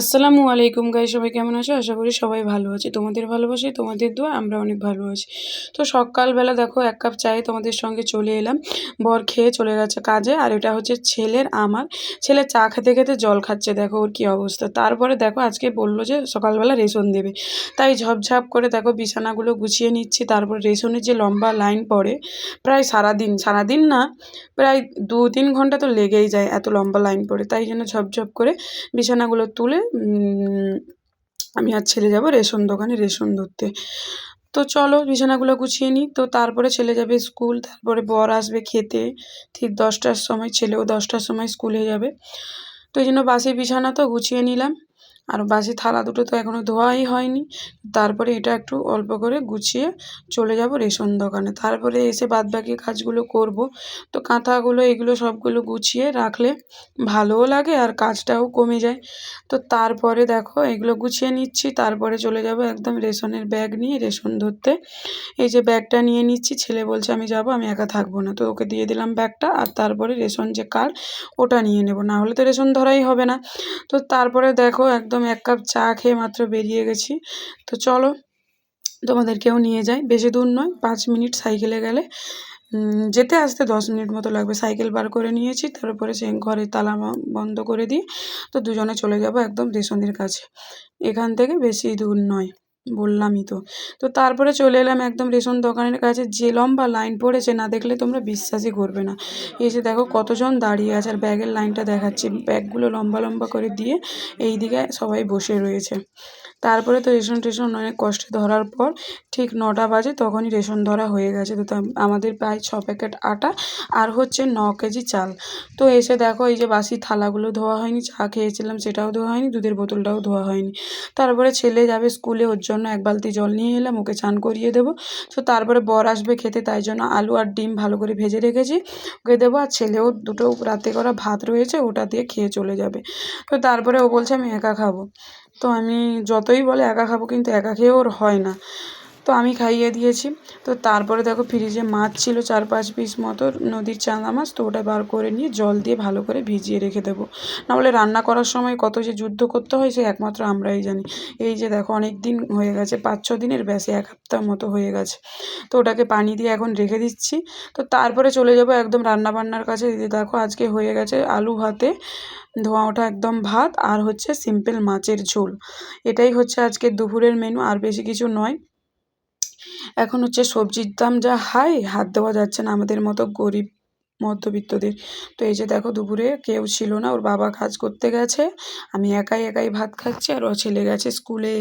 আসসালামু আলাইকুম গাই সবাই কেমন আছো? আশা করি সবাই ভালো আছে। তোমাদের ভালোবাসি তোমাদের দোয়া, আমরা অনেক ভালো আছি। তো সকালবেলা দেখো, এক কাপ চায়ে তোমাদের সঙ্গে চলে এলাম। বর খেয়ে চলে গেছে কাজে, আর এটা হচ্ছে ছেলের আমার। ছেলে চা খেতে খেতে জল খাচ্ছে, দেখো ওর কী অবস্থা। তারপরে দেখো, আজকে বলল যে সকালবেলা রেশন দেবে। তাই ঝপঝপ করে দেখো, বিছানাগুলো গুছিয়ে নিচ্ছি। তারপর রেশনের যে লম্বা লাইন পড়ে, প্রায় সারাদিন সারাদিন না, প্রায় দু তিন ঘণ্টা তো লেগেই যায় এত লম্বা লাইন পড়ে। তাই জন্য ঝপঝপ করে বিছানাগুলো তুলে আমি আর ছেলে যাব রেশন দোকানে রেশন ধরতে। তো চলো বিছানাগুলো গুছিয়ে নিই। তো তারপরে ছেলে যাবে স্কুল, তারপরে বর আসবে খেতে। ঠিক দশটার সময়, ছেলেও দশটার সময় স্কুলে যাবে। তো এই জন্য বাসে বিছানা তো গুছিয়ে নিলাম। আর বাসি থালা দুটো তো এখনও ধোয়াই হয়নি। তারপরে এটা একটু অল্প করে গুছিয়ে চলে যাব রেশন দোকানে। তারপরে এসে বাদবাকি কাজগুলো করব। তো কাঁথাগুলো, এগুলো সবগুলো গুছিয়ে রাখলে ভালোও লাগে আর কাজটাও কমে যায়। তো তারপরে দেখো, এগুলো গুছিয়ে নিচ্ছি। তারপরে চলে যাব একদম রেশনের ব্যাগ নিয়ে রেশন ধরতে। এই যে ব্যাগটা নিয়ে নিচ্ছি, ছেলে বলছে আমি যাব, আমি একা থাকব না। তো ওকে দিয়ে দিলাম ব্যাগটা আর তারপরে রেশন যে কার্ড, ওটা নিয়ে নেব। না হলে তো রেশন ধরাই হবে না। তো তারপরে দেখো, একদম এক কাপ চা খেয়ে মাত্র বেরিয়ে গেছি। তো চলো, তোমাদেরকেও নিয়ে যাই। বেশি দূর নয়, পাঁচ মিনিট সাইকেলে গেলে। যেতে আসতে দশ মিনিট মতো লাগবে। সাইকেল বার করে নিয়েছি, তারপরে সে ঘরে তালা বন্ধ করে দিয়ে তো দুজনে চলে যাব একদম রেশনের কাছে। এখান থেকে বেশি দূর নয়। বললামই তো। তো তারপরে চলে এলাম একদম রেশন দোকানের কাছে। যে লম্বা লাইন পড়েছে, না দেখলে তোমরা বিশ্বাসই করবে না। এসে দেখো কতজন দাঁড়িয়ে আছে, আর ব্যাগের লাইনটা দেখাচ্ছি। ব্যাগগুলো লম্বা লম্বা করে দিয়ে এই দিকে সবাই বসে রয়েছে। তারপরে তো রেশন টেশন অনেক কষ্টে ধরার পর ঠিক নটা বাজে তখনই রেশন ধরা হয়ে গেছে। তো আমাদের প্রায় ছ প্যাকেট আটা আর হচ্ছে ন কেজি চাল। তো এসে দেখো এই যে বাসি থালাগুলো ধোয়া হয়নি, চা খেয়েছিলাম সেটাও ধোয়া হয়নি, দুধের বোতলটাও ধোয়া হয়নি। তারপরে ছেলে যাবে স্কুলে, ওর জন্য এক বালতি জল নিয়ে এলাম, ওকে চান করিয়ে দেবো। তো তারপরে বর আসবে খেতে, তাই জন্য আলু আর ডিম ভালো করে ভেজে রেখেছি, ওকে দেবো। আর ছেলেও দুটো রাতে করা ভাত রয়েছে, ওটা দিয়ে খেয়ে চলে যাবে। তো তারপরে ও বলছে, আমি একা খাব। তো আমি যতই বলে একা খাব কিন্তু একা খেয়ে ওর হয় না। তো আমি খাইয়ে দিয়েছি। তো তারপরে দেখো ফ্রিজে মাছ ছিল চার পাঁচ পিস মতো, নদীর চাঁদা মাছ, তো ওটা বার করে নিয়ে জল দিয়ে ভালো করে ভিজিয়ে রেখে দেবো। না নাহলে রান্না করার সময় কত যে যুদ্ধ করতে হয়, সে একমাত্র আমরাই জানি। এই যে দেখো অনেক দিন হয়ে গেছে পাঁচ ছ দিনের ব্যাসে, এক সপ্তাহ মতো হয়ে গেছে। তো ওটাকে পানি দিয়ে এখন রেখে দিচ্ছি। তো তারপরে চলে যাব একদম রান্না বান্নার কাছে দেখো আজকে হয়ে গেছে আলু ভাতে, ধোঁয়া ওঠা একদম ভাত, আর হচ্ছে সিম্পল মাছের ঝোল। এটাই হচ্ছে আজকে দুপুরের মেনু আর বেশি কিছু নয়। এখন হচ্ছে সবজির দাম যা হাই, হাত দেওয়া যাচ্ছে না আমাদের মতো গরিব মধ্যবিত্তদের। তো এই যে দেখো দুপুরে কেউ ছিল না, ওর বাবা কাজ করতে গেছে, আমি একাই একাই ভাত খাচ্ছি আর ও ছেলে গেছে স্কুলে।